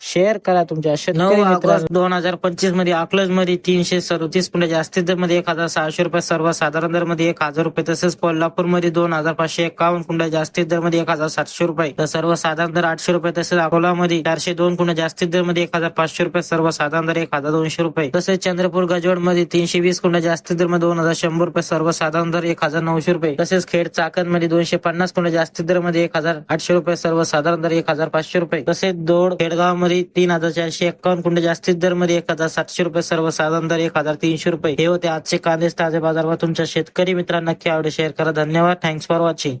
Share करा तुमच्या शेतकरी ऑगस्ट दोन हजार पंचवीसमध्ये अकलजमध्ये तीनशे सदोतीस पुढे जास्तीत दरमध्ये एक हजार सहाशे रुपये सर्वसाधारण दरमध्ये एक हजार रुपये तसेच कोल्हापूरमध्ये दोन हजार पाचशे एकावन्न कुंडा जास्तीत दरमध्ये एक हजार सातशे रुपये. तर सर्वसाधारण दर आठशे रुपये तसेच अकोला मध्ये चारशे दोन कुंडा जास्तीत दरमध्ये एक हजार पाचशे रुपये सर्वसाधारण दर एक हजार दोनशे रुपये. तसेच चंद्रपूर गजवडमध्ये तीनशे वीस कुंडा जास्तीत दरमध्ये दोन हजार शंभर रुपये सर्वसाधारण दर एक हजार नऊशे रुपये. तसेच खेड चाकणमध्ये दोनशे पन्नास कुंडा जास्तीत दरमध्ये एक हजार आठशे रुपये सर्वसाधारण दर एक हजार पाचशे रुपये. तसेच दोड खेडगावमध्ये तीन हजार चारशे एकावन्न कुंडे जास्तीत दरमध्ये एक हजार सातशे रुपये सर्वसाधारण दर एक हजार तीनशे रुपये. हे होते आजचे कांदे ताजे बाजारभाव तुमच्या शेतकरी मित्रांना नक्की आवडे शेअर करा. धन्यवाद. Thanks for watching